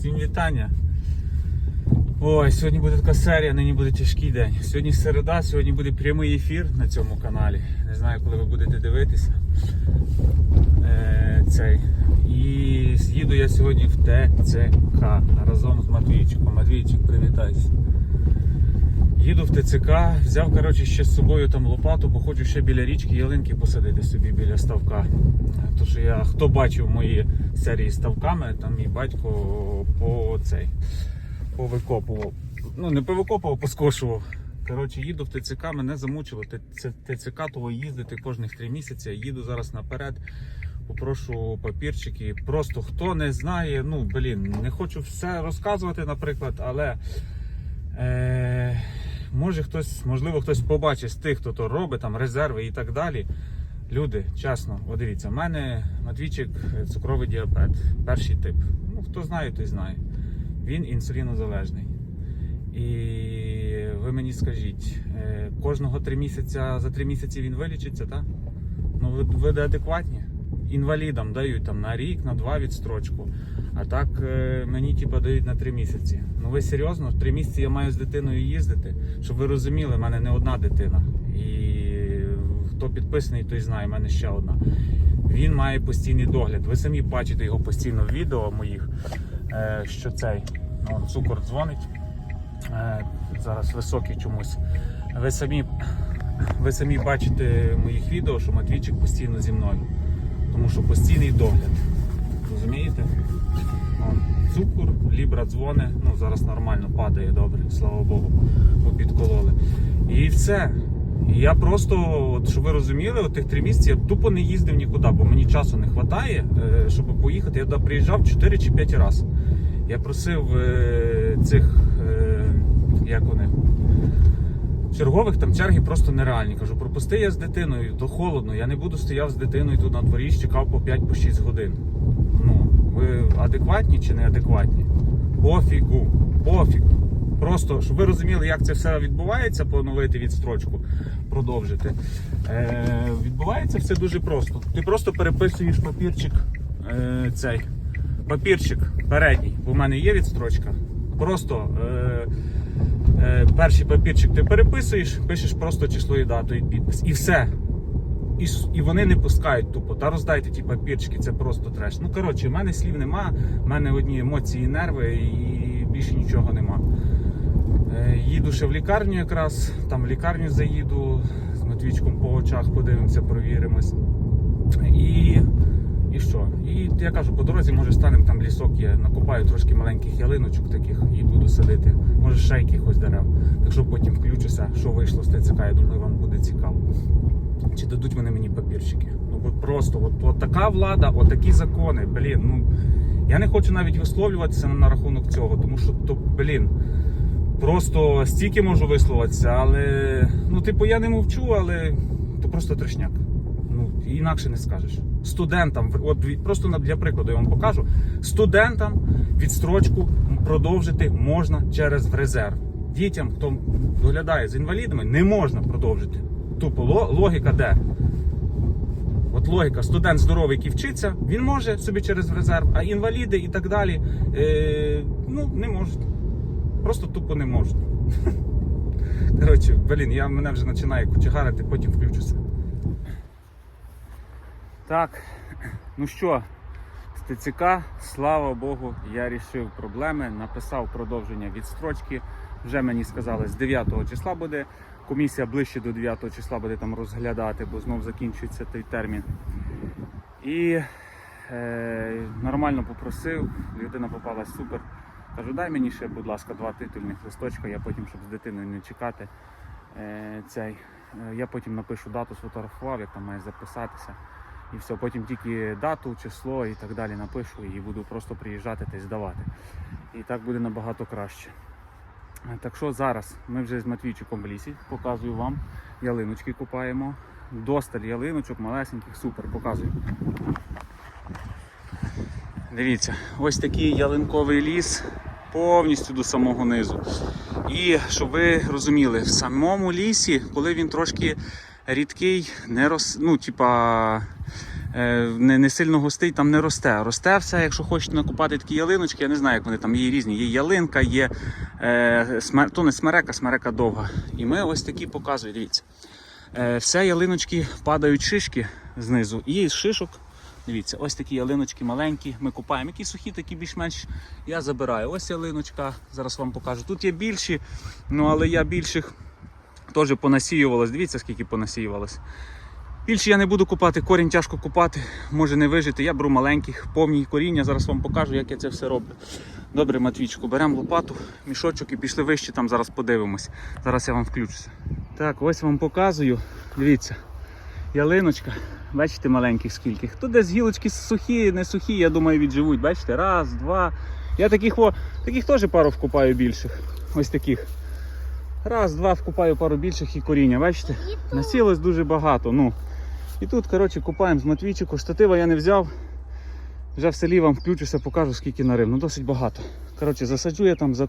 Всім вітання. Ой, сьогодні буде така серія, нині буде тяжкий день. Сьогодні середа, сьогодні буде прямий ефір на цьому каналі. Не знаю, коли ви будете дивитися. Е, цей. І їду я сьогодні в ТЦК разом з Матвійчиком. Матвійчик, привітайся. Їду в ТЦК, взяв коротше, ще з собою там лопату, бо хочу ще біля річки ялинки посадити собі біля ставка. Тому що я хто бачив мої серії з ставками, там мій батько по цей повикопував. Ну, не повикопував, поскошував. Коротше, їду в ТЦК, мене замучило. ТЦК того їздити кожних три місяці. Їду зараз наперед. Попрошу папірчики. Просто хто не знає, ну блін, не хочу все розказувати, наприклад, але е, може хтось, можливо, хтось побачить з тих, хто то робить, там резерви і так далі. Люди, чесно, от дивіться, в мене Матвійчик е, цукровий діабет, перший тип. Ну, хто знає, той знає. Він інсулінозалежний. І ви мені скажіть, е, кожного три місяця за три місяці він вилічиться, так? Ну ви, ви адекватні? Інвалідам дають там на рік, на два відстрочку. А так е, мені типа дають на три місяці. Ну ви серйозно? Три місяці я маю з дитиною їздити, щоб ви розуміли, в мене не одна дитина. І хто підписаний, той знає, в мене ще одна. Він має постійний догляд. Ви самі бачите його постійно в відео моїх, е, що цей ну, цукор дзвонить. Е, зараз високий чомусь. Ви самі, ви самі бачите моїх відео, що Матвійчик постійно зі мною. Тому що постійний догляд. Розумієте? Цукор, лібра дзвони, ну зараз нормально падає, добре, слава Богу, бо підкололи. І все. Я просто, от, щоб ви розуміли, от тих три місяці я тупо не їздив нікуди, бо мені часу не вистачає, е, щоб поїхати. Я туди приїжджав 4 чи 5 разів. Я просив е, цих, е, як вони, чергових там черги просто нереальні. Кажу, пропусти я з дитиною, то холодно, я не буду стояв з дитиною тут на дворі, чекав по 5-6 годин. Ви адекватні чи не адекватні? Пофігу, пофіг. Просто, щоб ви розуміли, як це все відбувається, поновити відстрочку, продовжити. Е, відбувається все дуже просто. Ти просто переписуєш папірчик е, цей. Папірчик передній, бо в мене є відстрочка. Просто е, е, перший папірчик ти переписуєш, пишеш просто число і дату і підпис. І все. І, і вони не пускають тупо. Та роздайте ті папірчики, це просто треш. Ну коротше, в мене слів нема, в мене одні емоції, нерви і більше нічого нема. Е, Їду ще в лікарню якраз, там в лікарню заїду, з Матвічком по очах подивимося, провіримось. І, і що? І я кажу, по дорозі може станемо там лісок, я накопаю трошки маленьких ялиночок таких і буду садити. Може ще якихось дерев. Так що потім включуся, що вийшло з ТЦК, я думаю, вам буде цікаво. Чи дадуть вони мені папірчики? Ну просто, от, от така влада, от такі закони, блін, ну я не хочу навіть висловлюватися на рахунок цього, тому що то, блін. Просто стільки можу висловитися, але ну, типу, я не мовчу, але то просто трешняк. Ну, інакше не скажеш. Студентам, от просто для прикладу я вам покажу. Студентам відстрочку продовжити можна через резерв. Дітям, хто доглядає з інвалідами, не можна продовжити. Тупо логіка де? От логіка, студент здоровий, який вчиться, він може собі через резерв, а інваліди і так далі е, ну, не можуть. Просто тупо не можуть. Коротше, блін, я мене вже починає кучегарити, потім включуся. Так, ну що, ТЦК, слава Богу, я рішив проблеми, написав продовження відстрочки. Вже мені сказали, з 9 числа буде. Комісія ближче до 9 числа буде там розглядати, бо знов закінчується той термін. І е, нормально попросив, людина попалась супер. Кажу, дай мені ще, будь ласка, два титульних листочка, я потім, щоб з дитиною не чекати. Е, цей, е, я потім напишу дату, сфотографував, як там має записатися. І все, потім тільки дату, число і так далі напишу і буду просто приїжджати та здавати. І так буде набагато краще. Е, Так що зараз ми вже з Матвійчиком в лісі, показую вам. Ялиночки купаємо. Досталь ялиночок, малесеньких, супер, показую. Дивіться, ось такий ялинковий ліс повністю до самого низу. І щоб ви розуміли, в самому лісі, коли він трошки рідкий, не роз... ну, типа, не, не сильно густий, там не росте. Росте все, якщо хочете накопати такі ялиночки, я не знаю, як вони там є різні. Є ялинка, є е, смер... то не смерека, смерека довга. І ми ось такі показуємо, дивіться. Е, все ялиночки падають шишки знизу. І з шишок, дивіться, ось такі ялиночки маленькі. Ми купаємо. Які сухі, такі більш-менш я забираю. Ось ялиночка, зараз вам покажу. Тут є більші, ну але я більших теж понасіювалось. Дивіться, скільки понасіювалось. Більше я не буду купати, корінь тяжко купати, може не вижити. Я беру маленьких, повні коріння. Зараз вам покажу, як я це все роблю. Добре, Матвійчику, беремо лопату, мішочок і пішли вище, там зараз подивимось. Зараз я вам включуся. Так, ось вам показую. Дивіться, ялиночка. Бачите, маленьких скільки. Тут десь гілочки сухі, не сухі, я думаю, відживуть. Бачите, раз, два. Я таких о, таких теж пару вкупаю більших. Ось таких. Раз, два вкупаю пару більших і коріння, бачите? Насілось дуже багато. Ну. І тут, коротше, купаємо з Матвійчику. Штатива я не взяв. Вже в селі вам включуся, покажу, скільки нарив. Ну досить багато. Коротше, засаджу я там за...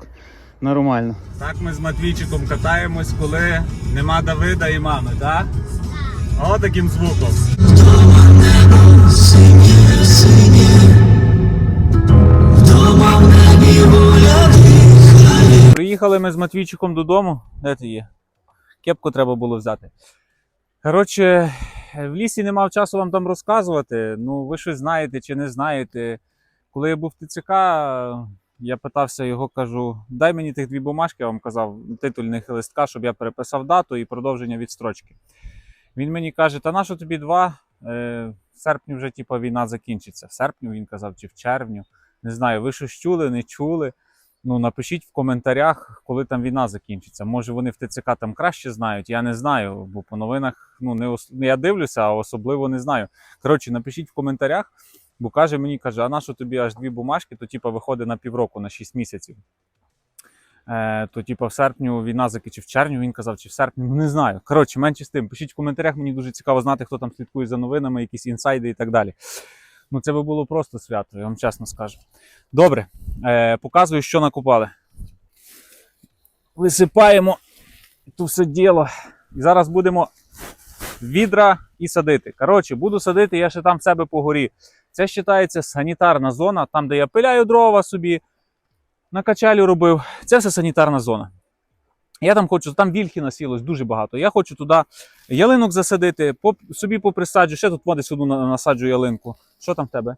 нормально. Так ми з Матвійчиком катаємось, коли нема Давида і мами, так? О, таким звуком. Приїхали ми з Матвійчиком додому. Де ти є? Кепку треба було взяти. Коротше, в лісі не мав часу вам там розказувати. Ну, ви щось знаєте чи не знаєте. Коли я був в ТЦК, я питався його, кажу: дай мені тих дві бумажки, я вам казав, титульних листка, щоб я переписав дату і продовження відстрочки. Він мені каже: Та нащо тобі два? Е, в серпні вже типу, війна закінчиться. В серпні він казав, чи в червню. Не знаю, ви щось чули, не чули. Ну, напишіть в коментарях, коли там війна закінчиться. Може вони в ТЦК там краще знають, я не знаю, бо по новинах ну, не ос... я дивлюся, а особливо не знаю. Коротше, напишіть в коментарях, бо каже мені, каже, а на що тобі аж дві бумажки, то типа виходить на півроку, на 6 місяців. Е, то, типа, в серпню війна закінчиться, чи в червні він казав, чи в серпні, ну не знаю. Коротше, менше з тим. Пишіть в коментарях, мені дуже цікаво знати, хто там слідкує за новинами, якісь інсайди і так далі. Ну, це би було просто свято, я вам чесно скажу. Добре, е, показую, що накопали. Висипаємо тут все діло. І зараз будемо відра і садити. Коротше, буду садити я ще там в себе по горі. Це вважається санітарна зона, там, де я пиляю дрова собі, на качалю робив. Це все санітарна зона. Я там хочу, там вільхи насілось дуже багато. Я хочу туди ялинок засадити, поп, собі поприсаджу. Ще тут води сюди насаджу ялинку. Що там в тебе?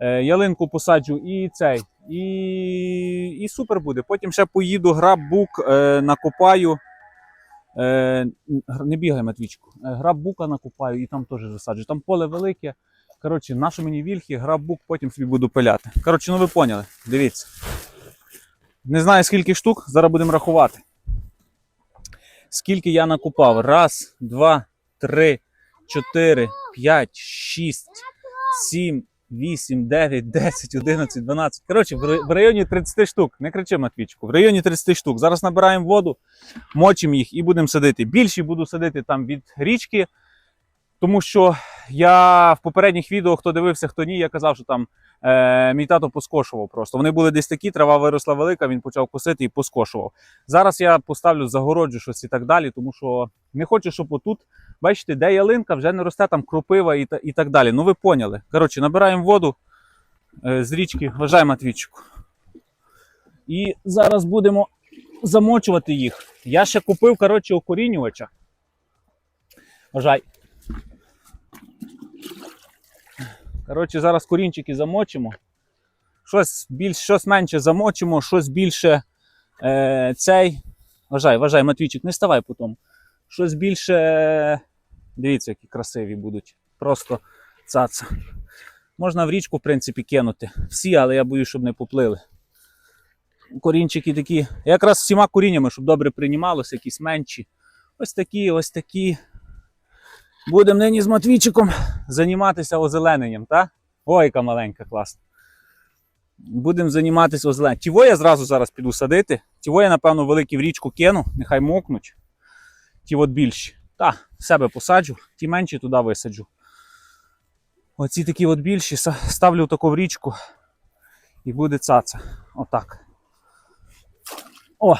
Е, ялинку посаджу і цей. І, і супер буде. Потім ще поїду граб бук, е, накопаю. Е, не бігай, Матвічку. Е, граб бука накопаю і там теж засаджу. Там поле велике. Коротше, нашу мені вільхи, граб бук, потім собі буду пиляти. Коротше, ну ви поняли. Дивіться. Не знаю скільки штук, зараз будемо рахувати. Скільки я накупав? Раз, два, три, чотири, п'ять, шість, сім, вісім, дев'ять, десять, одинадцять, дванадцять. Коротше, в районі 30 штук. Не кричи, Матвійчику. В районі 30 штук. Зараз набираємо воду, мочимо їх і будемо садити. Більші буду садити там від річки. Тому що я в попередніх відео, хто дивився, хто ні, я казав, що там е, мій тато поскошував просто. Вони були десь такі, трава виросла велика, він почав косити і поскошував. Зараз я поставлю загороджу щось і так далі, тому що не хочу, щоб отут, бачите, де ялинка, вже не росте там кропива і, і так далі. Ну ви поняли. Коротше, набираємо воду е, з річки, вважай Матвійчику. І зараз будемо замочувати їх. Я ще купив, коротше, укорінювача. Вважай. Коротше, зараз корінчики замочимо. Щось більш, щось менше замочимо, щось більше е, цей. Вважай, вважай, Матвійчик, не ставай потім. Щось більше. Дивіться, які красиві будуть. Просто цаца. Можна в річку, в принципі, кинути. Всі, але я боюсь, щоб не поплили. Корінчики такі. Якраз всіма коріннями, щоб добре приймалося, якісь менші. Ось такі, ось такі. Будемо нині з Матвійчиком займатися озелененням, так? Ой, яка маленька, класна. Будемо займатися озелененням. Тіво я зразу зараз піду садити. Тіво я, напевно, великі в річку кину, нехай мокнуть. Ті от більші. Та, себе посаджу, ті менші туди висаджу. Оці такі от більші ставлю таку в річку і буде цаца. Отак. О!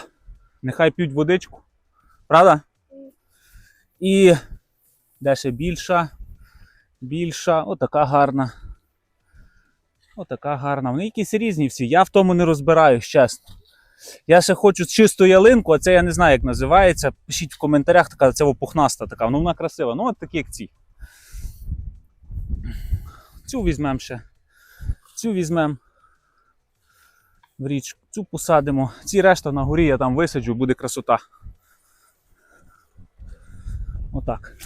Нехай п'ють водичку. Правда? І де ще більша. більша, отака гарна. Отака гарна. Вони якісь різні всі. Я в тому не розбираюсь, чесно. Я ще хочу чисту ялинку, а це я не знаю, як називається. Пишіть в коментарях, така це пухнаста така, ну вона красива. Ну, от такі, як ці. Цю візьмемо ще. Цю візьмемо. В річку. Цю посадимо. Ці решта на горі я там висаджу, буде красота. Отак.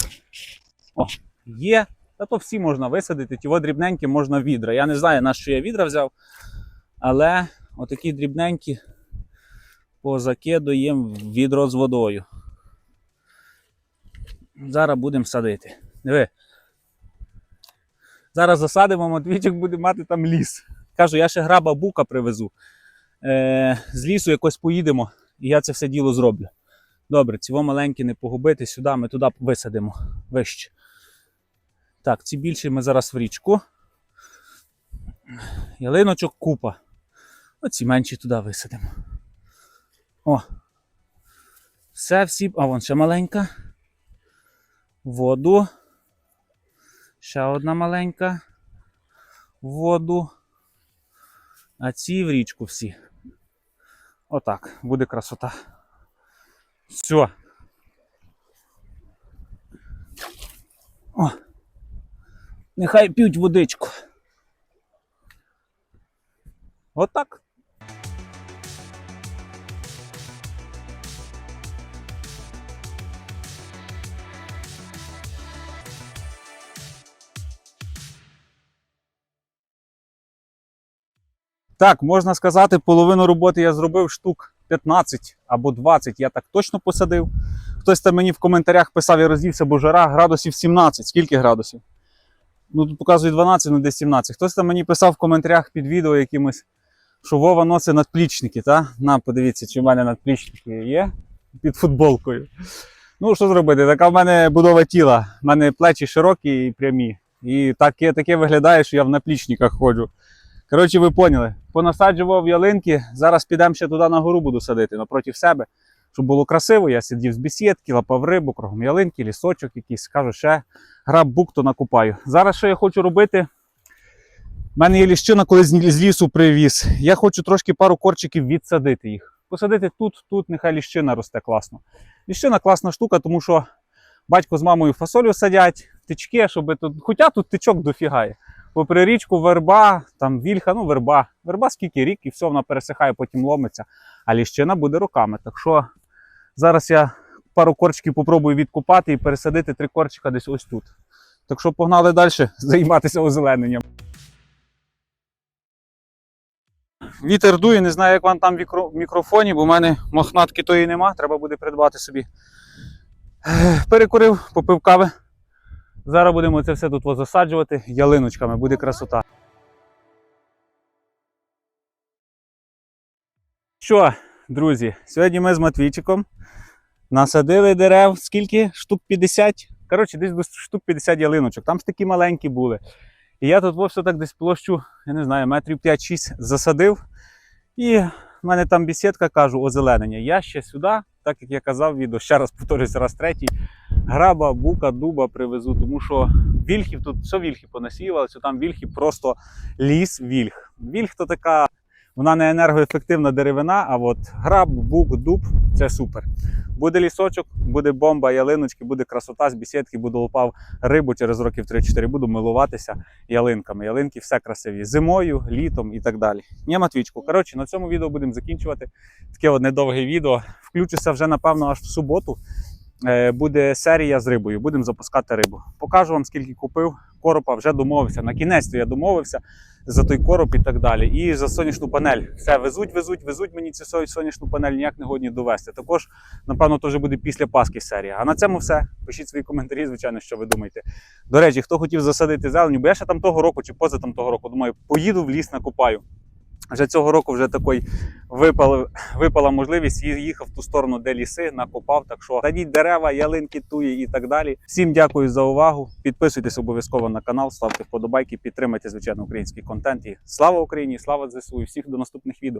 Є. Та то всі можна висадити, ті дрібненькі можна відра. Я не знаю, на що я відра взяв, але отакі дрібненькі позакидуємо в відро з водою. Зараз будемо садити. Диви. Зараз засадимо, Матвійчик буде мати там ліс. Кажу, я ще граба бука привезу. Е, з лісу якось поїдемо, і я це все діло зроблю. Добре, цього маленькі не погубити сюди, ми туди висадимо вище. Так, ці більші ми зараз в річку. Ялиночок купа. Оці менші туди висадимо. О. Все, всі. А вон ще маленька. Воду. Ще одна маленька. Воду. А ці в річку всі. Отак, буде красота. Все. О. Нехай п'ють водичку. Отак. Так, можна сказати, половину роботи я зробив штук 15 або 20, я так точно посадив. Хтось там мені в коментарях писав, я розвівся, бо жара градусів 17. Скільки градусів? Ну, тут показує 12, ну десь 17. Хтось там мені писав в коментарях під відео якимось, що Вова носить надплічники, та? На, подивіться, чи в мене надплічники є під футболкою. Ну, що зробити? Така в мене будова тіла. У мене плечі широкі і прямі. І таке, таке виглядає, що я в наплічниках ходжу. Коротше, ви поняли. Понасаджував ялинки. Зараз підемо ще туди на гору буду садити напроти себе. Щоб було красиво, я сидів з бесідки, лапав рибу, кругом ялинки, лісочок якийсь. Кажу, ще граб бук, то накупаю. Зараз що я хочу робити? У мене є ліщина, коли з лісу привіз. Я хочу трошки пару корчиків відсадити їх. Посадити тут, тут, нехай ліщина росте класно. Ліщина класна штука, тому що батько з мамою фасолю садять, тички, щоб тут. Хоча тут тичок дофігає. Попри річку верба, там вільха, ну верба. Верба скільки рік, і все, вона пересихає, потім ломиться. А ліщина буде роками. Так що зараз я пару корчиків попробую відкупати і пересадити три корчика десь ось тут. Так що погнали далі займатися озелененням. Вітер дує, не знаю, як вам там в мікрофоні, бо в мене мохнатки тої нема, треба буде придбати собі. Перекурив, попив кави. Зараз будемо це все тут засаджувати ялиночками, буде красота. Що, друзі, сьогодні ми з Матвійчиком насадили дерев, скільки? Штук 50. Коротше, десь до штук 50 ялиночок. Там ж такі маленькі були. І я тут вовсе так десь площу, я не знаю, метрів 5-6 засадив. І в мене там бесідка, кажу, озеленення. Я ще сюди, так як я казав відео, ще раз повторюся, раз третій, граба, бука, дуба привезу, тому що вільхів тут все вільхи понасіювалося, там вільхи просто ліс вільх. Вільх то така, вона не енергоефективна деревина, а от граб, бук, дуб це супер. Буде лісочок, буде бомба, ялиночки, буде красота з бесідки, буду лопав рибу через років 3-4, буду милуватися ялинками. Ялинки все красиві. Зимою, літом і так далі. Ні, Матвічку. Коротше, на цьому відео будемо закінчувати. Таке от недовге відео. Включуся вже, напевно, аж в суботу. Е, Буде серія з рибою. Будемо запускати рибу. Покажу вам, скільки купив. Коропа вже домовився. На кінець я домовився за той короб і так далі. І за сонячну панель. Все, везуть, везуть, везуть мені цю сонячну панель, ніяк не годні довести. Також, напевно, теж буде після Пасхи серія. А на цьому все. Пишіть свої коментарі, звичайно, що ви думаєте. До речі, хто хотів засадити зелені, бо я ще там того року чи поза там того року, думаю, поїду в ліс накопаю. Вже цього року вже такий випала, випала можливість, їхав в ту сторону, де ліси, накопав. Так що садіть дерева, ялинки, туї і так далі. Всім дякую за увагу. Підписуйтесь обов'язково на канал, ставте вподобайки, підтримайте звичайно український контент. І слава Україні, слава ЗСУ і всіх до наступних відео.